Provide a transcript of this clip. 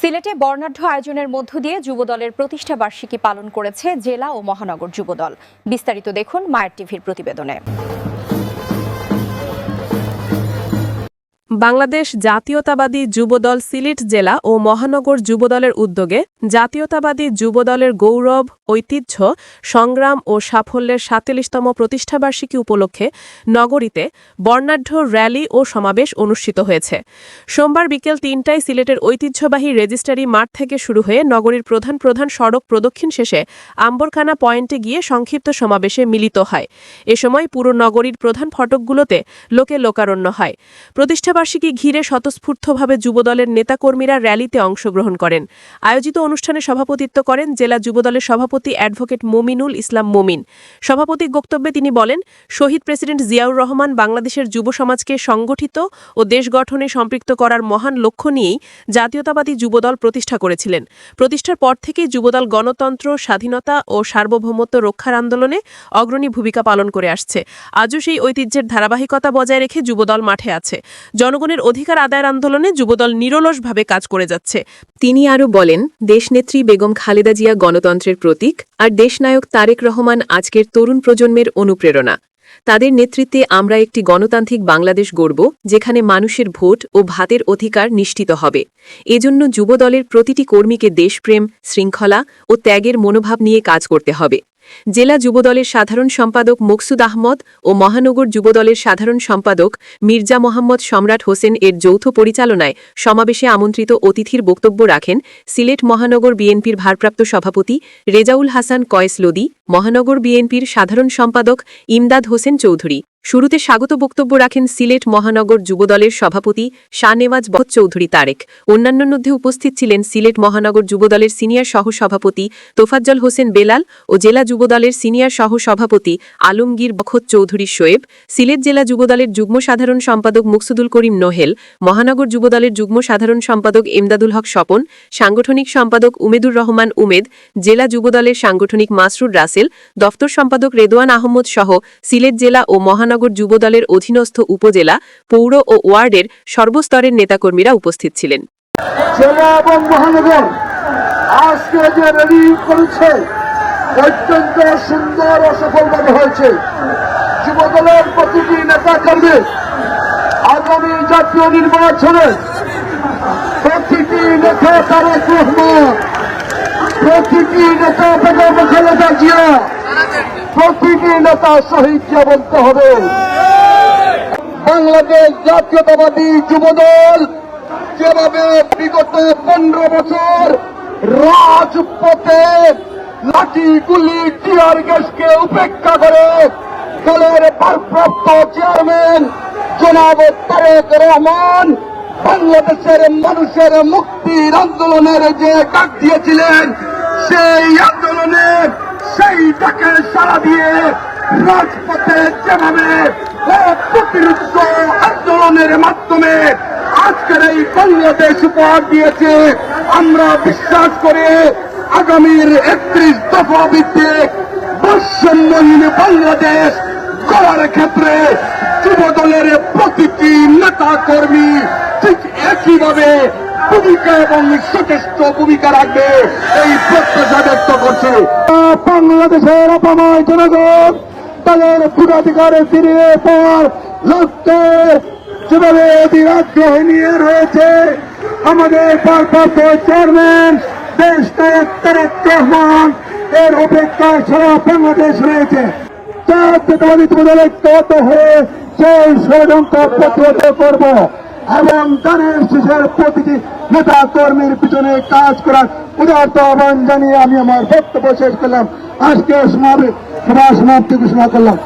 সিলেটে বর্ণাঢ্য আয়োজনের মধ্য দিয়ে যুবদলের প্রতিষ্ঠা বার্ষিকী পালন করেছে জেলা ও মহানগর যুবদল। বিস্তারিত দেখুন মায়ের টিভির প্রতিবেদনে। বাংলাদেশ জাতীয়তাবাদী যুবদল সিলেট জেলা ও মহানগর যুবদলের উদ্যোগে জাতীয়তাবাদী যুবদলের গৌরব, ঐতিহ্য, সংগ্রাম ও সাফল্যের সাতচল্লিশতম প্রতিষ্ঠাবার্ষিকী উপলক্ষে নগরীতে বর্ণাঢ্য র্যালি ও সমাবেশ অনুষ্ঠিত হয়েছে। সোমবার বিকেল তিনটায় সিলেটের ঐতিহ্যবাহী রেজিস্ট্রারি মাঠ থেকে শুরু হয়ে নগরীর প্রধান প্রধান সড়ক প্রদক্ষিণ শেষে আম্বরখানা পয়েন্টে গিয়ে সংক্ষিপ্ত সমাবেশে মিলিত হয়। এ সময় পুরো নগরীর প্রধান ফটকগুলোতে লোকে লোকারণ্য হয়। প্রতিষ্ঠাবার্ষিকী ঘিরে স্বতঃস্ফূর্তভাবে যুবদলের নেতাকর্মীরা র্যালিতে অংশগ্রহণ করেন। আয়োজিত অনুষ্ঠানে সভাপতিত্ব করেন জেলা যুবদলের সভাপতি অ্যাডভোকেট মোমিনুল ইসলাম মোমিন। সভাপতি বক্তব্যে তিনি বলেন, শহীদ প্রেসিডেন্ট জিয়াউর রহমান বাংলাদেশের যুব সমাজকে সংগঠিত ও দেশ গঠনে সম্পৃক্ত করার মহান লক্ষ্য নিয়েই জাতীয়তাবাদী যুবদল প্রতিষ্ঠা করেছিলেন। প্রতিষ্ঠার পর থেকেই যুবদল গণতন্ত্র, স্বাধীনতা ও সার্বভৌমত্ব রক্ষার আন্দোলনে অগ্রণী ভূমিকা পালন করে আসছে। আজও সেই ঐতিহ্যের ধারাবাহিকতা বজায় রেখে যুবদল মাঠে আছে। জনগণের অধিকার আদায়ের আন্দোলনে যুবদল নিরলসভাবে কাজ করে যাচ্ছে। তিনি আরও বলেন, দেশনেত্রী বেগম খালেদা জিয়া গণতন্ত্রের প্রতীক আর দেশনায়ক তারেক রহমান আজকের তরুণ প্রজন্মের অনুপ্রেরণা। তাদের নেতৃত্বে আমরা একটি গণতান্ত্রিক বাংলাদেশ গড়ব, যেখানে মানুষের ভোট ও ভাতের অধিকার নিশ্চিত হবে। এজন্য যুবদলের প্রতিটি কর্মীকে দেশপ্রেম, শৃঙ্খলা ও ত্যাগের মনোভাব নিয়ে কাজ করতে হবে। জেলা যুবদলের সাধারণ সম্পাদক মকসুদ আহমদ ও মহানগর যুবদলের সাধারণ সম্পাদক মির্জা মোহাম্মদ সম্রাট হোসেন এর যৌথ পরিচালনায় সমাবেশে আমন্ত্রিত অতিথির বক্তব্য রাখেন সিলেট মহানগর বিএনপির ভারপ্রাপ্ত সভাপতি রেজাউল হাসান কয়েস লোদি, মহানগর বিএনপির সাধারণ সম্পাদক ইমদাদ হোসেন চৌধুরী। শুরুতে স্বাগত বক্তব্য রাখেন সিলেট মহানগর যুবদলের সভাপতি শাহনেওয়াজ বহত চৌধুরী তারেক। অন্যান্যের মধ্যে উপস্থিত ছিলেন সিলেট মহানগর যুবদলের সিনিয়র সহসভাপতি তোফাজ্জল হোসেন বেলাল ও জেলা যুবদলের সিনিয়র সহসভাপতি আলমগীর বখত চৌধুরী শোয়েব। সিলেট জেলা যুবদলের যুগ্ম সাধারণ সম্পাদক মুকসুদুল করিম নোহেল, মহানগর যুবদলের যুগ্ম সাধারণ সম্পাদক এমদাদুল হক স্বপন, সাংগঠনিক সম্পাদক উমেদুর রহমান উমেদ, জেলা যুবদলের সাংগঠনিক মাসরুর রাসেল, দফতর সম্পাদক রেদোয়ান আহমদ সহ সিলেট জেলা ও মহানগর যুবদলের অধীনস্থ উপজেলা, পৌর ও ওয়ার্ডের সর্বস্তরের নেতাকর্মীরা উপস্থিত ছিলেন। মহানগর অত্যন্ত সুন্দর ও সফলভাবে হয়েছে। যুবদলের প্রতিটি আগামী জাতীয় নির্বাচনে প্রতিটি নেতা প্রতিটি নেতা জিয়া প্রতিটি নেতা শহীদ জিয়া বলতে হবে। বাংলাদেশ জাতীয়তাবাদী যুবদল যেভাবে বিগত পনেরো বছর রাজপথে লাঠি, গুলি, টিয়ার গ্যাসকে উপেক্ষা করে দলের ভারপ্রাপ্ত চেয়ারম্যান জনাব তারেক রহমান বাংলাদেশের মানুষের মুক্তির আন্দোলনের যে ডাক দিয়েছিলেন, সেই আন্দোলনে সেই ডাকে সাড়া দিয়ে রাজপথে যেভাবে প্রতিরুদ্ধ আন্দোলনের মাধ্যমে আজকের এই বাংলাদেশ উপহার দিয়েছে, আমরা বিশ্বাস করে আগামীর একত্রিশ দফা ভিত্তিক বৈষম্যহীন বাংলাদেশ করার ক্ষেত্রে যুব দলের প্রতিটি নেতা কর্মী ঠিক একইভাবে ভূমিকা এবং সচেষ্ট ভূমিকা রাখবে। এই প্রত্যাশা ব্যক্ত করছে। বাংলাদেশের অপময় জনগণ তাদের ভোটাধিকারে ফিরিয়ে পর লক্ষ্যের যেভাবে অধীর আগ্রহ নিয়ে রয়েছে, আমাদের ভারপ্রাপ্ত চেয়ারম্যান দেশ নায়ক তারেক রহমান এর অপেক্ষা সারা বাংলাদেশ রয়েছে। জাতীয়তাবাদী দলের ঐক্যবদ্ধ হয়ে সেই ষড়যন্ত্র প্রতিহত করব। এবং গানের শেষের প্রতিটি নেতা কর্মীর পিছনে কাজ করার উদার্ত আহ্বান জানিয়ে আমি আমার বক্তব্য শেষ করলাম। আজকে সমাবেশ সভা সমাপ্তি ঘোষণা করলাম।